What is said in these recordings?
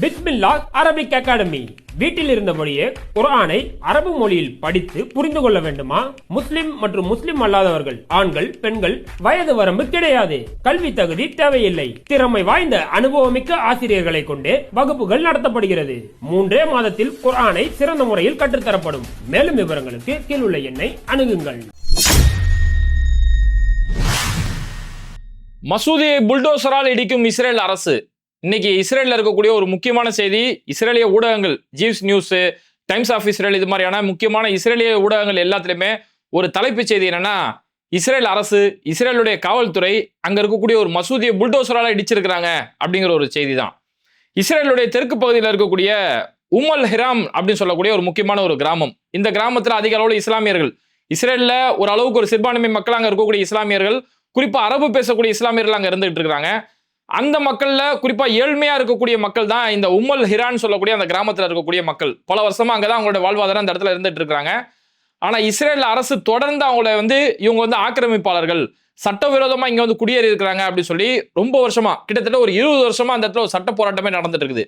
பிஸ்மில்லா Arabic academy. வீட்டில் இருந்தபடியே குர்ஆனை அரபு மொழியில் படித்து புரிந்து கொள்ள வேண்டுமா? முஸ்லிம் மற்றும் முஸ்லிம் அல்லாதவர்கள் ஆண்கள் பெண்கள் வயது வரம்பு கிடையாது. கல்வி தகுதி தேவையில்லை. திறமை வாய்ந்த அனுபவமிக்க ஆசிரியர்களை கொண்டே வகுப்புகள் நடத்தப்படுகிறது. மூன்றே மாதத்தில் குர்ஆனை சிறந்த முறையில் கற்றுத்தரப்படும். மேலும் விவரங்களுக்கு கீழுள்ள எண்ணை அணுகுங்கள். மசூதியை புல்டோசரால் இடிக்கும் இஸ்ரேல் அரசு. இன்னைக்கு இஸ்ரேலில் இருக்கக்கூடிய ஒரு முக்கியமான செய்தி இஸ்ரேலிய ஊடகங்கள் Jews news Times of Israel இது மாதிரியான முக்கியமான இஸ்ரேலிய ஊடகங்கள் எல்லாத்துலேயுமே ஒரு தலைப்புச் செய்தி என்னன்னா இஸ்ரேல் அரசு இஸ்ரேலுடைய காவல்துறை அங்கே இருக்கக்கூடிய ஒரு மசூதியை புல்டோசரால் இடிச்சிருக்கிறாங்க அப்படிங்கிற ஒரு செய்தி தான் இஸ்ரேலுடைய தெற்கு பகுதியில் இருக்கக்கூடிய உமல் ஹிராம் அப்படின்னு சொல்லக்கூடிய ஒரு முக்கியமான ஒரு கிராமம். இந்த கிராமத்தில் அதிக அளவில் இஸ்லாமியர்கள் இஸ்ரேலில் ஒரு அளவுக்கு ஒரு சிறுபான்மை மக்கள் அங்கே இருக்கக்கூடிய இஸ்லாமியர்கள் குறிப்பாக அரபு பேசக்கூடிய இஸ்லாமியர்கள் அங்கே இருந்துகிட்டு இருக்கிறாங்க அந்த மக்களில் குறிப்பாக ஏழ்மையாக இருக்கக்கூடிய மக்கள் தான் இந்த உம்மல் ஹிரான் சொல்லக்கூடிய அந்த கிராமத்தில் இருக்கக்கூடிய மக்கள். பல வருஷமாக அங்கே தான் அவங்களோட வாழ்வாதாரம் அந்த இடத்துல இருந்துட்டு இருக்கிறாங்க ஆனால் இஸ்ரேல் அரசு தொடர்ந்து அவங்கள வந்து இவங்க வந்து ஆக்கிரமிப்பாளர்கள். சட்டவிரோதமாக இங்கே வந்து குடியேறி இருக்கிறாங்க அப்படின்னு சொல்லி ரொம்ப வருஷமாக கிட்டத்தட்ட ஒரு இருபது வருஷமா அந்த இடத்துல ஒரு சட்ட போராட்டமே நடந்துட்டு இருக்குது.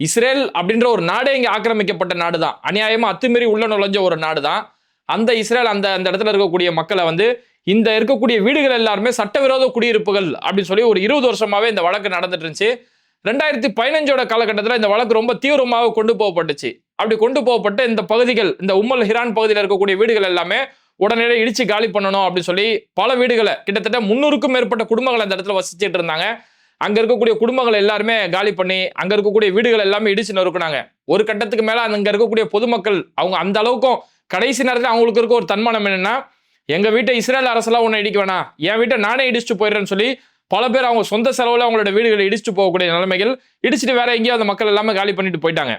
இஸ்ரேல் அப்படின்ற ஒரு நாடே இங்கே ஆக்கிரமிக்கப்பட்ட நாடு தான் அநியாயமாக அத்துமீறி உள்ள நுழைஞ்ச ஒரு நாடு தான் அந்த இஸ்ரேல் அந்த அந்த இடத்துல இருக்கக்கூடிய மக்களை வந்து இந்த இருக்கக்கூடிய வீடுகள் எல்லாருமே சட்டவிரோத குடியிருப்புகள் அப்படின்னு சொல்லி ஒரு இருபது வருஷமாவே இந்த வழக்கு நடந்துட்டு இருந்துச்சு ரெண்டாயிரத்தி பதினஞ்சோட காலகட்டத்தில் இந்த வழக்கு ரொம்ப தீவிரமாக கொண்டு போகப்பட்டுச்சு. அப்படி கொண்டு போகப்பட்டு இந்த பகுதிகள் இந்த உம்மல் ஹிரான் பகுதியில் இருக்கக்கூடிய வீடுகள் எல்லாமே உடனடியாக இடிச்சு காலி பண்ணணும் அப்படின்னு சொல்லி பல வீடுகளை கிட்டத்தட்ட முன்னூறுக்கும் மேற்பட்ட குடும்பங்கள் அந்த இடத்துல வசிச்சுட்டு இருந்தாங்க. அங்க இருக்கக்கூடிய குடும்பங்கள் எல்லாருமே காலி பண்ணி அங்க இருக்கக்கூடிய வீடுகள் எல்லாமே இடிச்சு நொறுக்குனாங்க. ஒரு கட்டத்துக்கு மேல அங்க இருக்கக்கூடிய பொதுமக்கள் அவங்க அந்த அளவுக்கும் கடைசி நேரத்தில் அவங்களுக்கு இருக்க ஒரு தன்மானம் என்னன்னா எங்கள் வீட்டை இஸ்ரேல் அரசெல்லாம் ஒன்று இடிக்க வேணாம். என் வீட்டை நானே இடிச்சுட்டு போயிடுறேன்னு சொல்லி பல பேர் அவங்க சொந்த செலவில் அவங்களோட வீடுகளை இடிச்சுட்டு போகக்கூடிய நிலைமைகள் இடிச்சுட்டு வேற எங்கேயோ அந்த மக்கள் எல்லாமே காலி பண்ணிட்டு போயிட்டாங்க.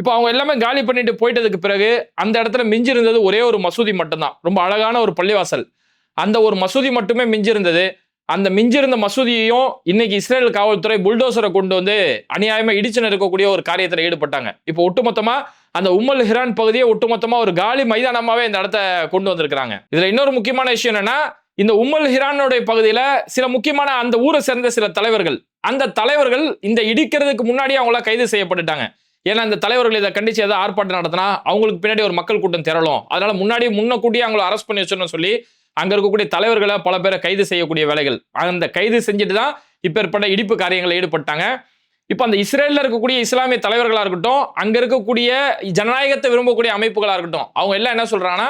இப்போ அவங்க எல்லாமே காலி பண்ணிட்டு போயிட்டதுக்கு பிறகு அந்த இடத்துல மிஞ்சி இருந்தது ஒரே ஒரு மசூதி மட்டும்தான். ரொம்ப அழகான ஒரு பள்ளிவாசல். அந்த ஒரு மசூதி மட்டுமே மிஞ்சி இருந்தது அந்த மிஞ்சிருந்த மசூதியையும் இன்னைக்கு இஸ்ரேல் காவல்துறை புல்டோசரை கொண்டு வந்து அநியாயமா இடிச்சு இருக்கக்கூடிய ஒரு காரியத்தில் ஈடுபட்டாங்க. இப்போ ஒட்டுமொத்தமா அந்த உம்மல் ஹிரான் பகுதியை ஒட்டுமொத்தமா ஒரு காலி மைதானமாவே இந்த இடத்த கொண்டு வந்திருக்கிறாங்க. இதுல இன்னொரு முக்கியமான விஷயம் என்னன்னா இந்த உம்மல் ஹிரானுடைய பகுதியில சில முக்கியமான அந்த ஊரை சேர்ந்த சில தலைவர்கள் அந்த தலைவர்கள் இந்த இடிக்கிறதுக்கு முன்னாடி அவங்கள கைது செய்யப்பட்டுட்டாங்க. ஏன்னா அந்த தலைவர்கள் இதை கண்டிச்சு ஏதாவது ஆர்ப்பாட்டம் நடத்தினா அவங்களுக்கு பின்னாடி ஒரு மக்கள் கூட்டம் திரளும். அதனால முன்னாடி முன்னக்கூட்டியே அவங்கள அரெஸ்ட் பண்ணி வச்சிடணும் சொல்லி அங்க இருக்கக்கூடிய தலைவர்களை பல பேரை கைது செய்யக்கூடிய வேலைகள். அந்த கைது செஞ்சுட்டு தான் இப்பேற்பட்ட இடிப்பு காரியங்களில் ஈடுபட்டாங்க. இப்போ அந்த இஸ்ரேலில் இருக்கக்கூடிய இஸ்லாமிய தலைவர்களாக இருக்கட்டும் அங்கே இருக்கக்கூடிய ஜனநாயகத்தை விரும்பக்கூடிய அமைப்புகளாக இருக்கட்டும் அவங்க எல்லாம் என்ன சொல்கிறாங்கன்னா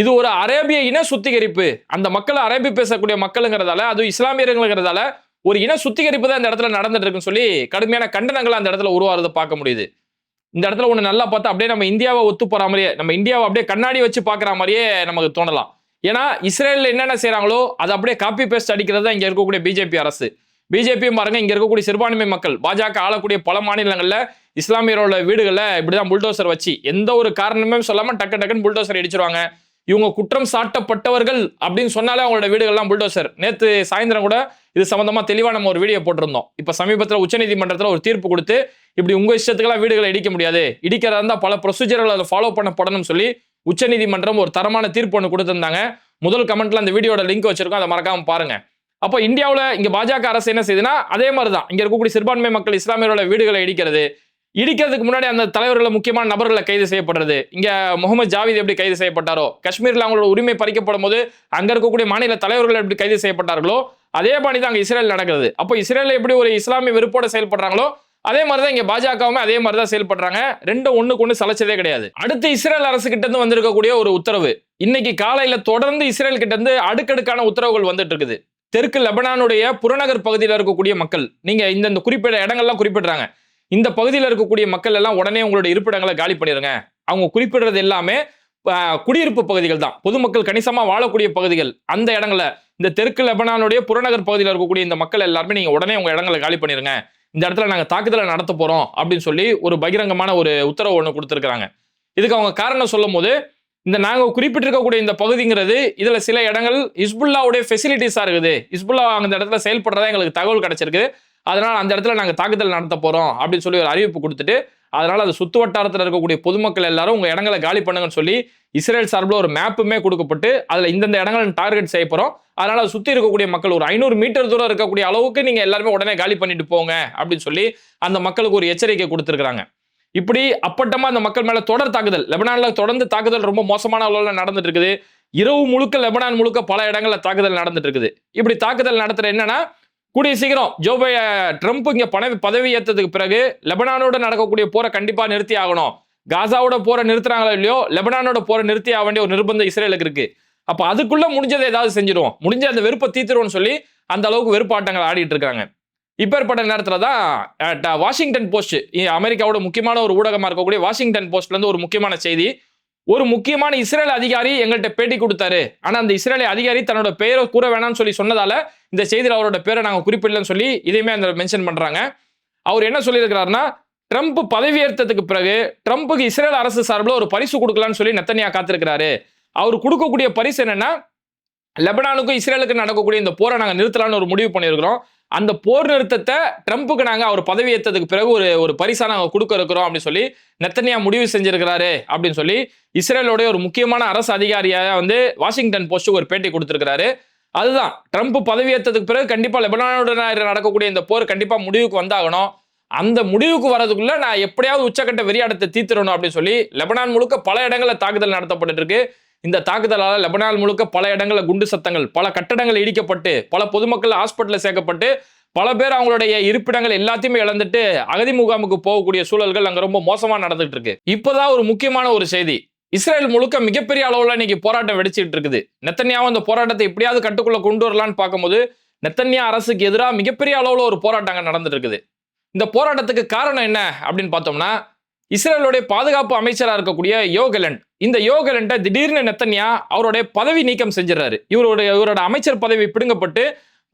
இது ஒரு அரேபிய இன சுத்திகரிப்பு. அந்த மக்கள் அரேபி பேசக்கூடிய மக்களுங்கிறதால அதுவும் இஸ்லாமியர்களுங்கிறதால ஒரு இன சுத்திகரிப்பு தான் இந்த இடத்துல நடந்துட்டு இருக்குன்னு சொல்லி கடுமையான கண்டனங்கள் அந்த இடத்துல உருவாகிறத பார்க்க முடியுது. இந்த இடத்துல ஒன்று நல்லா பார்த்தா அப்படியே நம்ம இந்தியாவை ஒத்து போகிற மாதிரியே நம்ம இந்தியாவை அப்படியே கண்ணாடி வச்சு பார்க்குற மாதிரியே நமக்கு தோணலாம். ஏன்னா இஸ்ரேலில் என்னென்ன செய்கிறாங்களோ அதை அப்படியே காப்பி பேஸ்ட் அடிக்கிறது தான் இங்கே இருக்கக்கூடிய பிஜேபி அரசு. பிஜேபியும் பாருங்க இங்கே இருக்கக்கூடிய சிறுபான்மை மக்கள் பாஜக ஆளக்கூடிய பல மாநிலங்களில் இஸ்லாமியரோட வீடுகளில் இப்படிதான் புல்டோசர் வச்சு எந்த ஒரு காரணமே சொல்லாமல் டக்கு டக்குன்னு புல்டோசர் அடிச்சிருவாங்க. இவங்க குற்றம் சாட்டப்பட்டவர்கள் அப்படின்னு சொன்னாலே அவங்களோட வீடுகள்லாம் புல்டோசர் நேற்று சாயந்தரம் கூட இது சம்மந்தமாக தெளிவாக நம்ம ஒரு வீடியோ போட்டிருந்தோம். இப்போ சமீபத்தில் உச்சநீதிமன்றத்தில் ஒரு தீர்ப்பு கொடுத்து இப்படி உங்கள் இஷ்டத்துக்கெல்லாம் வீடுகளை இடிக்க முடியாது. இடிக்கிறதா இருந்தால் பல ப்ரொசீஜர்கள் அதை ஃபாலோ பண்ணப்படணும்னு சொல்லி உச்சநீதிமன்றம் ஒரு தரமான தீர்ப்பு ஒன்று கொடுத்துருந்தாங்க. முதல் கமெண்ட்ல அந்த வீடியோட லிங்க் வச்சிருக்கோம். அதை மறக்காம பாருங்க. அப்போ இந்தியாவில் இங்கே பாஜக அரசு என்ன செய்யுதுன்னா அதே மாதிரி தான் இங்கே இருக்கக்கூடிய சிறுபான்மை மக்கள் இஸ்லாமியரோட வீடுகளை இடிக்கிறது. இடிக்கிறதுக்கு முன்னாடி அந்த தலைவர்களை முக்கியமான நபர்களை கைது செய்யப்படுறது. இங்கே முகமது ஜாவித் எப்படி கைது செய்யப்பட்டாரோ காஷ்மீரில் அவங்களோட உரிமை பறிக்கப்படும் போது அங்கே இருக்கக்கூடிய மாநில தலைவர்கள் எப்படி கைது செய்யப்பட்டார்களோ அதே மாதிரி தான் அங்கே இஸ்ரேல் நடக்கிறது. அப்போ இஸ்ரேலில் எப்படி ஒரு இஸ்லாமிய வெறுப்போட செயல்படுறாங்களோ அதே மாதிரி தான் இங்க பாஜகவுமே அதே மாதிரி தான் செயல்படுறாங்க ரெண்டும் ஒண்ணுக்கு ஒண்ணு சலைச்சதே கிடையாது. அடுத்து இஸ்ரேல் அரசு கிட்ட இருந்து வந்திருக்கக்கூடிய ஒரு உத்தரவு. இன்னைக்கு காலையில தொடர்ந்து இஸ்ரேல் கிட்ட இருந்து அடுக்கடுக்கான உத்தரவுகள் வந்துட்டு இருக்குது. தெற்கு லெபனானுடைய புறநகர் பகுதியில் இருக்கக்கூடிய மக்கள் நீங்க இந்த இந்த குறிப்பிட்ட இடங்கள்லாம் குறிப்பிடுறாங்க. இந்த பகுதியில் இருக்கக்கூடிய மக்கள் எல்லாம் உடனே உங்களுடைய இருப்பிடங்களை காலி பண்ணிடுங்க அவங்க குறிப்பிடுறது எல்லாமே குடியிருப்பு பகுதிகள் தான். பொதுமக்கள் கணிசமா வாழக்கூடிய பகுதிகள். அந்த இடங்களை இந்த தெற்கு லெபனானுடைய புறநகர் பகுதியில் இருக்கக்கூடிய இந்த மக்கள் எல்லாருமே நீங்க உடனே உங்க இடங்களை காலி பண்ணிருங்க. இந்த இடத்துல நாங்கள் தாக்குதலை நடத்த போகிறோம் அப்படின்னு சொல்லி ஒரு பகிரங்கமான ஒரு உத்தரவு ஒன்று கொடுத்துருக்குறாங்க. இதுக்கு அவங்க காரணம் சொல்லும் போது இந்த நாங்கள் குறிப்பிட்டிருக்கக்கூடிய இந்த பகுதிங்கிறது இதில் சில இடங்கள் இஸ்புல்லாவுடைய ஃபெசிலிட்டிஸாக இருக்குது. இஸ்புல்லா அந்த இடத்துல செயல்படுறதா எங்களுக்கு தகவல் கிடச்சிருக்கு. அதனால் அந்த இடத்துல நாங்கள் தாக்குதல் நடத்த போகிறோம் அப்படின்னு சொல்லி ஒரு அறிவிப்பு கொடுத்துட்டு அதனால் அது சுத்து வட்டாரத்தில் இருக்கக்கூடிய பொதுமக்கள் எல்லாரும் உங்கள் இடங்களை காலி பண்ணுங்கன்னு சொல்லி இஸ்ரேல் சார்பில் ஒரு மேப்புமே கொடுக்கப்பட்டு அதில் இந்தந்த இடங்களை டார்கெட் செய்ய போகிறோம் அதனால சுத்தி இருக்கக்கூடிய மக்கள் ஒரு ஐநூறு மீட்டர் தூரம் இருக்கக்கூடிய அளவுக்கு நீங்க எல்லாருமே உடனே காலி பண்ணிட்டு போங்க அப்படின்னு சொல்லி அந்த மக்களுக்கு ஒரு எச்சரிக்கை கொடுத்துருக்காங்க இப்படி அப்பட்டமா அந்த மக்கள் மேல தொடர் தாக்குதல். லெபனான்ல தொடர்ந்து தாக்குதல் ரொம்ப மோசமான அளவுல நடந்துட்டு இருக்குது. இரவு முழுக்க லெபனான் முழுக்க பல இடங்கள்ல தாக்குதல் நடந்துட்டு இருக்குது. இப்படி தாக்குதல் நடத்துற என்னன்னா கூடிய சீக்கிரம் ஜோபை ட்ரம்ப் இங்க பணவி பதவி ஏற்றதுக்கு பிறகு லெபனானோட நடக்கக்கூடிய போரை கண்டிப்பா நிறுத்தி ஆகணும். காசாவோட போரை நிறுத்துறாங்களோ இல்லையோ லெபனானோட போரை நிறுத்தி ஆக வேண்டிய ஒரு நிர்பந்தம் இஸ்ரேலுக்கு இருக்கு. அப்ப அதுக்குள்ள முடிஞ்சதை ஏதாவது செஞ்சிருவோம். முடிஞ்ச அந்த வெறுப்பை தீத்துருவோம்னு சொல்லி அந்த அளவுக்கு வெறுப்பாட்டங்கள் ஆடிட்டு இருக்காங்க. இப்பேற்பட்ட நேரத்தில் தான் வாஷிங்டன் போஸ்ட் அமெரிக்காவோட முக்கியமான ஒரு ஊடகமாக இருக்கக்கூடிய வாஷிங்டன் போஸ்ட்லேருந்து ஒரு முக்கியமான செய்தி. ஒரு முக்கியமான இஸ்ரேல் அதிகாரி எங்கள்கிட்ட பேட்டி கொடுத்தாரு. ஆனால் அந்த இஸ்ரேல் அதிகாரி தன்னோட பெயரை கூற வேணாம்னு சொல்லி சொன்னதால இந்த செய்தியில் அவரோட பேரை நாங்கள் குறிப்பிடலன்னு சொல்லி இதையுமே அந்த மென்ஷன் பண்ணுறாங்க அவர் என்ன சொல்லியிருக்கிறாருன்னா ட்ரம்ப் பதவியேற்றத்துக்கு பிறகு ட்ரம்ப்புக்கு இஸ்ரேல் அரசு சார்பில் ஒரு பரிசு கொடுக்கலான்னு சொல்லி நெத்தனியா காத்திருக்கிறாரு. அவர் கொடுக்கக்கூடிய பரிசு என்னன்னா லெபனானுக்கும் இஸ்ரேலுக்கும் நடக்கக்கூடிய இந்த போரை நாங்கள் நிறுத்தலாம்னு ஒரு முடிவு பண்ணியிருக்கிறோம். அந்த போர் நிறுத்தத்தை ட்ரம்ப்புக்கு நாங்கள் அவர் பதவி ஏற்றதுக்கு பிறகு ஒரு ஒரு பரிசாக நாங்கள் கொடுக்க இருக்கிறோம் அப்படின்னு சொல்லி நெத்தனியா முடிவு செஞ்சிருக்கிறாரு அப்படின்னு சொல்லி இஸ்ரேலோடைய ஒரு முக்கியமான அரசு அதிகாரியாக வந்து வாஷிங்டன் போஸ்ட்டுக்கு ஒரு பேட்டி கொடுத்துருக்கிறாரு. அதுதான் ட்ரம்ப் பதவியேற்றதுக்கு பிறகு கண்டிப்பாக லெபனானோட நடக்கக்கூடிய இந்த போர் கண்டிப்பாக முடிவுக்கு வந்தாகணும். அந்த முடிவுக்கு வரதுக்குள்ள நான் எப்படியாவது உச்சக்கட்ட வெறியாடத்தை தீர்த்திடணும் அப்படின்னு சொல்லி லெபனான் முழுக்க பல இடங்களில் தாக்குதல் நடத்தப்பட்டு இருக்கு இந்த தாக்குதலால் லெபனான் முழுக்க பல இடங்களில் குண்டு சத்தங்கள் பல கட்டடங்கள் இடிக்கப்பட்டு பல பொதுமக்கள் ஹாஸ்பிட்டலில் சேர்க்கப்பட்டு பல பேர் அவங்களுடைய இருப்பிடங்கள் எல்லாத்தையுமே இழந்துட்டு அகதி முகாமுக்கு போகக்கூடிய சூழல்கள் அங்கே ரொம்ப மோசமாக நடந்துட்டு இருக்கு இப்போதான் ஒரு முக்கியமான ஒரு செய்தி. இஸ்ரேல் முழுக்க மிகப்பெரிய அளவில் இன்னைக்கு போராட்டம் வெடிச்சிட்டு இருக்குது நெத்தன்யாவும் அந்த போராட்டத்தை எப்படியாவது கட்டுக்குள்ள கொண்டு வரலான்னு பார்க்கும்போது நெத்தன்யா அரசுக்கு எதிராக மிகப்பெரிய அளவில் ஒரு போராட்டம் நடந்துட்டு இருக்குது இந்த போராட்டத்துக்கு காரணம் என்ன அப்படின்னு பார்த்தோம்னா இஸ்ரேலுடைய பாதுகாப்பு அமைச்சராக இருக்கக்கூடிய யோகலண்ட் இந்த யோகலண்டை திடீர்னு நெத்தன்யா அவருடைய பதவி நீக்கம் செஞ்சிடறாரு இவருடைய இவரோட அமைச்சர் பதவி பிடுங்கப்பட்டு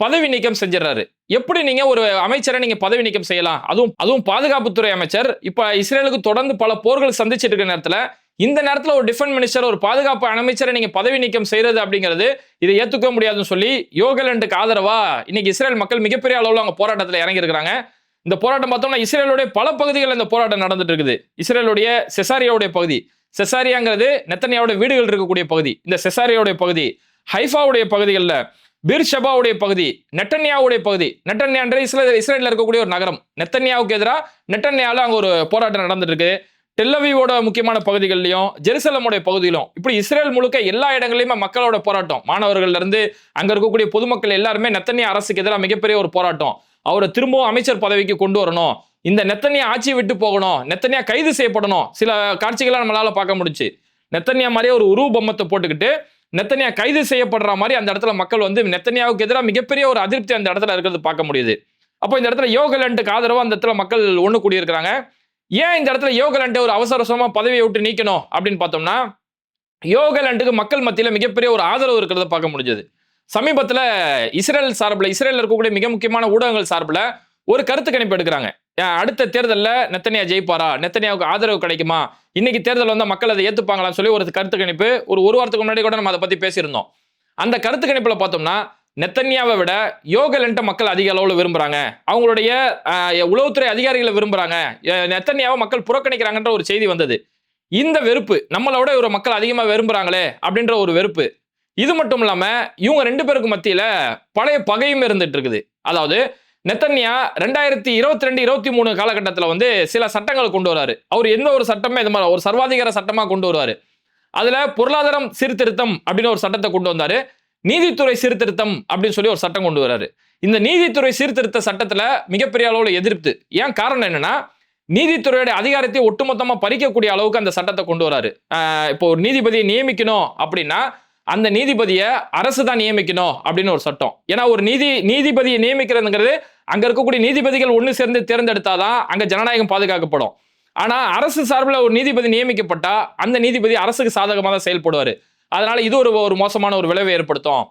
பதவி நீக்கம் செஞ்சிடறாரு எப்படி நீங்க ஒரு அமைச்சரை நீங்க பதவி நீக்கம் செய்யலாம்? அதுவும் அதுவும் பாதுகாப்புத்துறை அமைச்சர். இப்ப இஸ்ரேலுக்கு தொடர்ந்து பல போர்கள் சந்திச்சிட்டு இருக்க நேரத்துல இந்த நேரத்துல ஒரு டிஃபென்ஸ் மினிஸ்டர் ஒரு பாதுகாப்பு அமைச்சரை நீங்க பதவி நீக்கம் செய்யறது அப்படிங்கிறது இதை ஏத்துக்க முடியாதுன்னு சொல்லி யோகலண்டுக்கு ஆதரவா இன்னைக்கு இஸ்ரேல் மக்கள் மிகப்பெரிய அளவில் அவங்க போராட்டத்தில் இறங்கியிருக்கிறாங்க. இந்த போராட்டம் பார்த்தோம்னா இஸ்ரேலுடைய பல பகுதிகளில் இந்த போராட்டம் நடந்துட்டு இருக்குது இஸ்ரேலுடைய செசாரியாவுடைய பகுதி. செசாரியாங்கிறது நெத்தனியாவுடைய வீடுகள் இருக்கக்கூடிய பகுதி. இந்த செசாரியாவுடைய பகுதி ஹைஃபாவுடைய பகுதிகளில் பிர்ஷபாவுடைய பகுதி நெட்டன்யாவுடைய பகுதி. நெட்டன்யான்ற இஸ்ரேல் இஸ்ரேலில் இருக்கக்கூடிய ஒரு நகரம். நெத்தன்யாவுக்கு எதிராக நெட்டன்யாவில் அங்கே ஒரு போராட்டம் நடந்துட்டு இருக்கு டெல்லவியோட முக்கியமான பகுதிகளிலையும் ஜெருசலமுடைய பகுதியிலும் இப்படி இஸ்ரேல் முழுக்க எல்லா இடங்களையுமே மக்களோட போராட்டம். மாணவர்கள்ல இருந்து அங்க இருக்கக்கூடிய பொதுமக்கள் எல்லாருமே நெத்தன்யா அரசுக்கு எதிராக மிகப்பெரிய ஒரு போராட்டம். அவரை திரும்பவும் அமைச்சர் பதவிக்கு கொண்டு வரணும். இந்த நெத்தனியா ஆட்சியை விட்டு போகணும். நெத்தனியா கைது செய்யப்படணும். சில காட்சிகளை நம்மளால பார்க்க முடிச்சு நெத்தனியா மாதிரியே ஒரு உருவ பொம்மத்தை போட்டுக்கிட்டு நெத்தனியா கைது செய்யப்படுற மாதிரி அந்த இடத்துல மக்கள் வந்து நெத்தனியாவுக்கு எதிராக மிகப்பெரிய ஒரு அதிருப்தி அந்த இடத்துல இருக்கிறது பார்க்க முடியுது. அப்போ இந்த இடத்துல யோகலண்டுக்கு ஆதரவு அந்த இடத்துல மக்கள் ஒன்று கூடியிருக்கிறாங்க. ஏன் இந்த இடத்துல யோகலண்டை ஒரு அவசர அவசரமா பதவியை விட்டு நீக்கணும் அப்படின்னு பார்த்தோம்னா யோகலண்டுக்கு மக்கள் மத்தியில மிகப்பெரிய ஒரு ஆதரவு இருக்கிறத பார்க்க முடிஞ்சது. சமீபத்தில் இஸ்ரேல் சார்பில் இஸ்ரேலில் இருக்கக்கூடிய மிக முக்கியமான ஊடகங்கள் சார்பில் ஒரு கருத்து கணிப்பு எடுக்கிறாங்க. அடுத்த தேர்தலில் நெத்தனியா ஜெயிப்பாரா? நெத்தனியாவுக்கு ஆதரவு கிடைக்குமா? இன்னைக்கு தேர்தல் வந்து மக்கள் அதை ஏற்றுப்பாங்களான்னு சொல்லி ஒரு கருத்து கணிப்பு ஒரு ஒரு வாரத்துக்கு முன்னாடி கூட நம்ம அதை பற்றி பேசியிருந்தோம். அந்த கருத்து கணிப்பில் பார்த்தோம்னா நெத்தன்யாவை விட யோகலன்ட்ட மக்கள் அதிக அளவில் விரும்புகிறாங்க அவங்களுடைய உளவுத்துறை அதிகாரிகளை விரும்புகிறாங்க நெத்தன்யாவை மக்கள் புறக்கணிக்கிறாங்கன்ற ஒரு செய்தி வந்தது. இந்த வெறுப்பு நம்மளோட ஒரு மக்கள் அதிகமாக விரும்புகிறாங்களே அப்படின்ற ஒரு வெறுப்பு இது மட்டும் இல்லாமல் இவங்க ரெண்டு பேருக்கு மத்தியில் பழைய பகையும் இருந்துட்டு இருக்குது. அதாவது நெத்தன்யா ரெண்டாயிரத்தி இருபத்தி ரெண்டு இருபத்தி மூணு காலகட்டத்தில் வந்து சில சட்டங்கள் கொண்டு வராரு. அவர் எந்த ஒரு சட்டமே இது மாதிரி ஒரு சர்வாதிகார சட்டமாக கொண்டு வருவாரு. அதில் பொருளாதாரம் சீர்திருத்தம் அப்படின்னு ஒரு சட்டத்தை கொண்டு வந்தார். நீதித்துறை சீர்திருத்தம் அப்படின்னு சொல்லி ஒரு சட்டம் கொண்டு வராரு. இந்த நீதித்துறை சீர்திருத்த சட்டத்தில் மிகப்பெரிய அளவில் எதிர்ப்பு. ஏன் காரணம் என்னன்னா நீதித்துறையோட அதிகாரத்தை ஒட்டுமொத்தமாக பறிக்கக்கூடிய அளவுக்கு அந்த சட்டத்தை கொண்டு வராரு. இப்போ ஒரு நீதிபதியை நியமிக்கணும் அப்படின்னா அந்த நீதிபதியை அரசு தான் நியமிக்கணும் அப்படின்னு ஒரு சட்டம். ஏன்னா ஒரு நீதி நீதிபதியை நியமிக்கிறதுங்கிறது அங்க இருக்கக்கூடிய நீதிபதிகள் ஒன்று சேர்ந்து தேர்ந்தெடுத்தாதான் அங்க ஜனநாயகம் பாதுகாக்கப்படும். ஆனா அரசு சார்பில் ஒரு நீதிபதி நியமிக்கப்பட்டா அந்த நீதிபதி அரசுக்கு சாதகமாக தான் செயல்படுவார். அதனால இது ஒரு ஒரு மோசமான ஒரு விளைவை ஏற்படுத்தும்.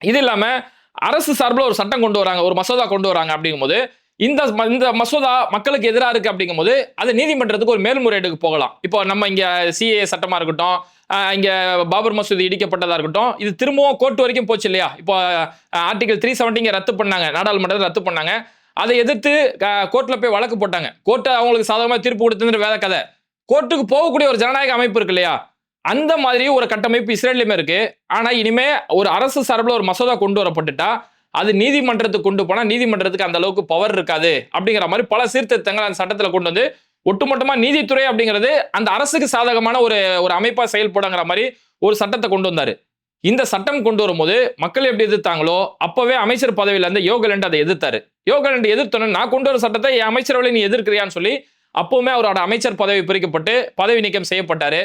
இது இல்லாம அரசு சார்பில் ஒரு சட்டம் கொண்டு வராங்க ஒரு மசோதா கொண்டு வராங்க அப்படிங்கும்போது இந்த ம- இந்த மசோதா மக்களுக்கு எதிராக இருக்கு அப்படிங்கும்போது அது நீதிமன்றத்துக்கு ஒரு மேல்முறையீடுக்கு போகலாம். இப்போ நம்ம இங்க சிஏ சட்டமா இருக்கட்டும் இங்கே பாபர் மசூதி இடிக்கப்பட்டதாக இருக்கட்டும். இது திரும்பவும் கோர்ட் வரைக்கும் போச்சு இல்லையா? இப்போ ஆர்டிகல் த்ரீ செவன்ட்டிங்க ரத்து பண்ணாங்க. நாடாளுமன்றத்தில் ரத்து பண்ணாங்க. அதை எதிர்த்து கோர்ட்டில் போய் வழக்கு போட்டாங்க. கோர்ட்டு அவங்களுக்கு சாதகமாக தீர்ப்பு கொடுத்துன்ற வேற கதை. கோர்ட்டுக்கு போகக்கூடிய ஒரு ஜனநாயக அமைப்பு இருக்கு இல்லையா? அந்த மாதிரி ஒரு கட்டமைப்பு இஸ்ரேல்லையுமே இருக்கு. ஆனால் இனிமே ஒரு அரசு சார்பில் ஒரு மசோதா கொண்டு வரப்பட்டுட்டா அது நீதிமன்றத்துக்கு கொண்டு போனால் நீதிமன்றத்துக்கு அந்த அளவுக்கு பவர் இருக்காது. அப்படிங்கிற மாதிரி பல சீர்திருத்தங்கள் அந்த சட்டத்தில் கொண்டு வந்து ஒட்டுமொத்தமா நீதித்துறை அப்படிங்கிறது அந்த அரசுக்கு சாதகமான ஒரு ஒரு அமைப்பா செயல்படுங்கிற மாதிரி ஒரு சட்டத்தை கொண்டு வந்தாரு. இந்த சட்டம் கொண்டு வரும்போது மக்கள் எப்படி எதிர்த்தாங்களோ அப்பவே அமைச்சர் பதவியில இருந்து யோகலண்ட் அதை எதிர்த்தாரு. யோகலண்ட் எதிர்த்தோன்னு நான் கொண்டு வர சட்டத்தை என் அமைச்சரவை நீ எதிர்க்கிறியான்னு சொல்லி அப்பவுமே அவரோட அமைச்சர் பதவி பிரிக்கப்பட்டு பதவி நீக்கம் செய்யப்பட்டாரு.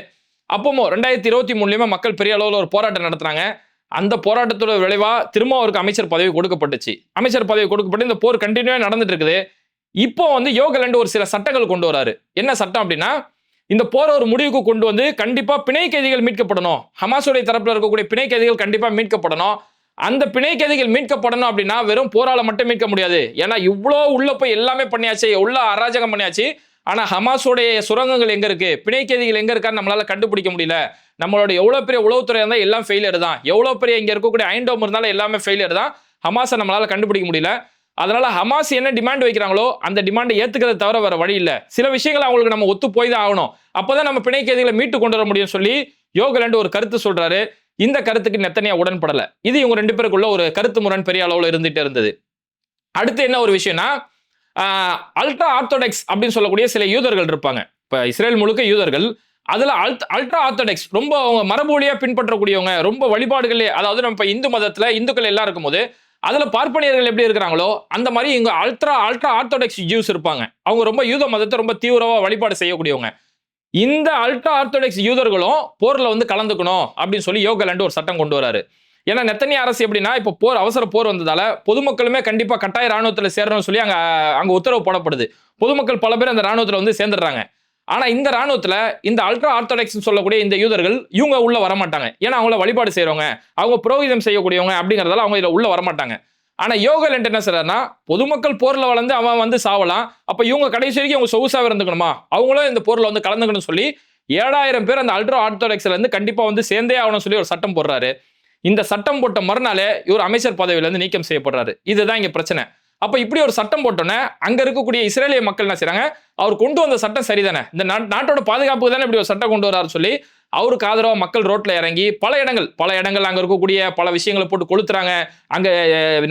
அப்பவும் ரெண்டாயிரத்தி இருபத்தி மூணுலயுமே மக்கள் பெரிய அளவில் ஒரு போராட்டம் நடத்துனாங்க. அந்த போராட்டத்தோட விளைவா திரும்ப அவருக்கு அமைச்சர் பதவி கொடுக்கப்பட்டுச்சு. அமைச்சர் பதவி கொடுக்கப்பட்டு இந்த போர் கண்டினியூவா நடந்துட்டு இருக்குது. இப்போ வந்து யோகலண்ட் ஒரு சில சட்டங்கள் கொண்டு வராரு. என்ன சட்டம் அப்படின்னா இந்த போற ஒரு முடிவுக்கு கொண்டு வந்து கண்டிப்பா பிணை கைதிகள் மீட்கப்படணும். ஹமாஸுடைய தரப்புல இருக்கக்கூடிய பிணை கைதிகள் கண்டிப்பா மீட்கப்படணும். அந்த பிணை கைதிகள் மீட்கப்படணும் அப்படின்னா வெறும் போரால மட்டும் மீட்க முடியாது. ஏன்னா இவ்வளோ உள்ள போய் எல்லாமே பண்ணியாச்சு உள்ள அராஜகம் பண்ணியாச்சு. ஆனா ஹமாஸுடைய சுரங்கங்கள் எங்க இருக்கு? பிணை கைதிகள் எங்க இருக்கான்னு நம்மளால கண்டுபிடிக்க முடியல. நம்மளோட எவ்வளவு பெரிய உளவுத்துறை இருந்தால் எல்லாம் ஃபெயிலியர் தான். எவ்வளவு பெரிய இங்க இருக்கக்கூடிய ஐண்டோம் இருந்தாலும் எல்லாமே ஃபெயிலியர் தான். ஹமாஸை நம்மளால கண்டுபிடிக்க முடியல. அதனால ஹமாஸ் என்ன டிமாண்ட் வைக்கிறாங்களோ அந்த டிமாண்டை ஏத்துக்கிறத தவிர வேற வழி இல்லை. சில விஷயங்கள் அவங்களுக்கு நம்ம ஒத்து போய் தான் ஆகணும். அப்பதான் நம்ம பிணை கைதிகளை மீட்டு கொண்டு வர முடியும் சொல்லி யோகலண்டு ஒரு கருத்து சொல்றாரு. இந்த கருத்துக்கு நெத்தனியா உடன்படல. இது இவங்க ரெண்டு பேருக்குள்ள ஒரு கருத்து முரண் பெரிய அளவில் இருந்துட்டே இருந்தது. அடுத்து என்ன ஒரு விஷயம்னா அல்ட்ரா ஆர்த்தோடெக்ஸ் அப்படின்னு சொல்லக்கூடிய சில யூதர்கள் இருப்பாங்க. இப்போ இஸ்ரேல் முழுக்க யூதர்கள் அதுல அல்ட் அல்ட்ரா ஆர்த்தோடெக்ஸ் ரொம்ப அவங்க மரபு வழியா பின்பற்றக்கூடியவங்க ரொம்ப வழிபாடுகளே அதாவது நம்ம இப்போ இந்து மதத்துல இந்துக்கள் எல்லாம் இருக்கும்போது அதில் பார்ப்பனியர்கள் எப்படி இருக்கிறாங்களோ அந்த மாதிரி இங்க அல்ட்ரா அல்ட்ரா ஆர்த்தோடாக்ஸ் ஜூஸ் இருப்பாங்க. அவங்க ரொம்ப யூத மதத்தை ரொம்ப தீவிரமாக வழிபாடு செய்யக்கூடியவங்க. இந்த அல்ட்ரா ஆர்த்தோடாக்ஸ் யூதர்களும் போரில் வந்து கலந்துக்கணும் அப்படின்னு சொல்லி யோகலாண்டு ஒரு சட்டம் கொண்டு வராரு. ஏன்னா நெத்தனி அரசு எப்படின்னா இப்போ போர் அவசர போர் வந்ததால பொதுமக்களுமே கண்டிப்பாக கட்டாய ராணுவத்தில் சேரணும்னு சொல்லி அங்கே அங்கே உத்தரவு போடப்படுது. பொதுமக்கள் பல பேர் அந்த ராணுவத்தில் வந்து சேர்ந்துடுறாங்க. ஆனால் இந்த ராணுவத்தில் இந்த அல்ட்ரா ஆர்த்தடாக்ஸ் சொல்லக்கூடிய இந்த யூதர்கள் இவங்க உள்ள வரமாட்டாங்க. ஏன்னா அவங்கள வழிபாடு செய்கிறவங்க அவங்க புரோகிதம் செய்யக்கூடியவங்க அப்படிங்கிறதால அவங்க இதில் உள்ள வரமாட்டாங்க. ஆனால் யோகல் என்ன சொல்றாருன்னா பொதுமக்கள் போரில் வளர்ந்து அவன் வந்து சாவலாம். அப்போ இவங்க கடைசி வரைக்கும் அவங்க சொகுசாக இருந்துக்கணுமா? அவங்களும் இந்த போரில் வந்து கலந்துக்கணும்னு சொல்லி ஏழாயிரம் பேர் அந்த அல்ட்ரா ஆர்த்தோடாக்ஸ்ல இருந்து கண்டிப்பாக வந்து சேர்ந்தே ஆகணும்னு சொல்லி ஒரு சட்டம் போடுறாரு. இந்த சட்டம் போட்ட மறுநாளே இவர் அமைச்சர் பதவியிலேருந்து நீக்கம் செய்யப்படுறாரு. இதுதான் இங்கே பிரச்சனை. அப்போ இப்படி ஒரு சட்டம் போட்டோன்னே அங்கே இருக்கக்கூடிய இஸ்ரேலிய மக்கள் என்ன செய்கிறாங்க அவர் கொண்டு வந்த சட்டம் சரிதானே? இந்த நாட்டோட பாதுகாப்புக்கு தானே இப்படி ஒரு சட்டம் கொண்டு வராரு சொல்லி அவருக்கு ஆதரவாக மக்கள் ரோட்டில் இறங்கி பல இடங்கள் பல இடங்கள் அங்கே இருக்கக்கூடிய பல விஷயங்களை போட்டு கொளுத்துறாங்க. அங்கே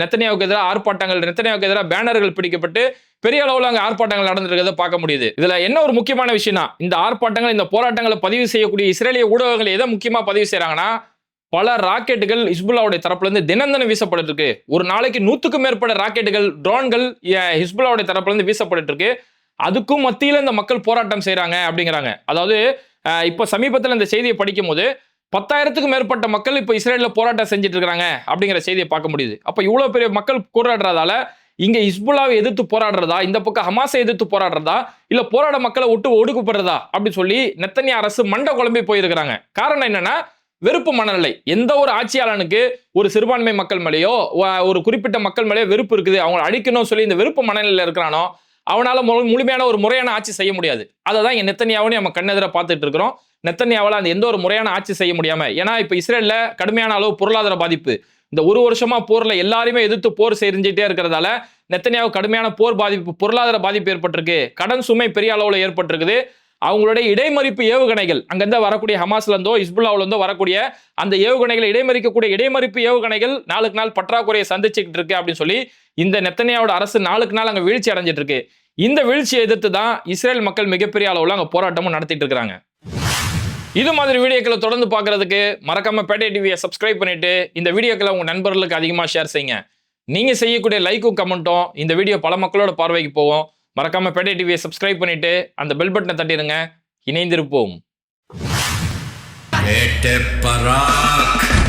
நெத்தனியாவுக்கு எதிராக ஆர்ப்பாட்டங்கள் நெத்தனியாவுக்கு எதிராக பேனர்கள் பிடிக்கப்பட்டு பெரிய அளவில் அங்கே ஆர்ப்பாட்டங்கள் நடந்திருக்கிறத பார்க்க முடியுது. இதில் என்ன ஒரு முக்கியமான விஷயம்னா இந்த ஆர்ப்பாட்டங்கள் இந்த போராட்டங்களை பதிவு செய்யக்கூடிய இஸ்ரேலிய ஊடகங்கள் எதை முக்கியமாக பதிவு செய்கிறாங்கன்னா பல ராக்கெட்டுகள் ஹிஸ்புல்லாவுடைய தரப்புலேருந்து தினந்தனம் தினம் வீசப்பட்டு இருக்கு ஒரு நாளைக்கு நூற்றுக்கும் மேற்பட்ட ராக்கெட்டுகள் ட்ரோன்கள் ஹிஸ்புல்லாவுடைய தரப்புலேருந்து வீசப்பட்டுருக்கு. வீசப்பட்டு இருக்கு அதுக்கும் மத்தியில் இந்த மக்கள் போராட்டம் செய்கிறாங்க அப்படிங்கிறாங்க. அதாவது இப்போ சமீபத்தில் இந்த செய்தியை படிக்கும் போது பத்தாயிரத்துக்கும் மேற்பட்ட மக்கள் இப்போ இஸ்ரேலில் போராட்டம் செஞ்சுட்டு இருக்கிறாங்க அப்படிங்கிற செய்தியை பார்க்க முடியுது. அப்போ இவ்வளோ பெரிய மக்கள் போராடுறதால இங்கே ஹிஸ்புல்லாவை எதிர்த்து போராடுறதா இந்த பக்கம் ஹமாஸை எதிர்த்து போராடுறதா இல்லை போராட மக்களை விட்டு ஒடுக்கப்படுறதா அப்படின்னு சொல்லி நெத்தனியா அரசு மண்டை குழம்பி போயிருக்கிறாங்க. காரணம் என்னன்னா வெறுப்பு மனநிலை. எந்த ஒரு ஆட்சியாளனுக்கு ஒரு சிறுபான்மை மக்கள் மேலேயோ ஒரு குறிப்பிட்ட மக்கள் மேலேயோ வெறுப்பு இருக்குது அவங்களை அழிக்கணும்னு சொல்லி இந்த வெறுப்பு மனநிலையில் இருக்கிறானோ அவனால முழுமையான ஒரு முறையான ஆட்சி செய்ய முடியாது. அதை தான் என் நெத்தனியாவும் நம்ம கண்ணெதிர பார்த்துட்டு இருக்கிறோம். நெத்தனியாவால் அந்த எந்த ஒரு முறையான ஆட்சி செய்ய முடியாம ஏன்னா இப்போ இஸ்ரேலில் கடுமையான அளவு பொருளாதார பாதிப்பு. இந்த ஒரு வருஷமா போர்ல எல்லாருமே எதிர்த்து போர் செஞ்சுட்டே இருக்கிறதால நெத்தனியாவு கடுமையான போர் பாதிப்பு பொருளாதார பாதிப்பு ஏற்பட்டிருக்கு. கடன் சுமை பெரிய அளவில் ஏற்பட்டிருக்குது. அவங்களுடைய இடைமறிப்பு ஏவுகணைகள். அங்கிருந்து வரக்கூடிய ஹமாஸ்ல இருந்தோ இஸ்புல்லாவில இருந்தோ வரக்கூடிய அந்த ஏவுகணைகளை இடைமறிக்கக்கூடிய இடைமறிப்பு ஏவுகணைகள் நாளுக்கு நாள் பற்றாக்குறையை சந்திச்சுக்கிட்டு இருக்கு அப்படின்னு சொல்லி இந்த நெத்தனியாவோட அரசு நாளுக்கு நாள் அங்கே வீழ்ச்சி அடைஞ்சிட்டு இருக்கு. இந்த வீழ்ச்சியை எதிர்த்து தான் இஸ்ரேல் மக்கள் மிகப்பெரிய அளவில் அங்கே போராட்டமும் நடத்திட்டு இருக்கிறாங்க. இது மாதிரி வீடியோக்களை தொடர்ந்து பார்க்கறதுக்கு மறக்காம பேட்டை டிவியை சப்ஸ்கிரைப் பண்ணிட்டு இந்த வீடியோக்களை உங்க நண்பர்களுக்கு அதிகமாக ஷேர் செய்யுங்க. நீங்க செய்யக்கூடிய லைக்கும் கமெண்ட்டும் இந்த வீடியோ பல மக்களோட பார்வைக்கு போகும். மறக்காம பேட்டை டிவியை சப்ஸ்கிரைப் பண்ணிட்டு அந்த பெல் பட்டனை தட்டிடுங்க இணைந்திருப்போம். பராக்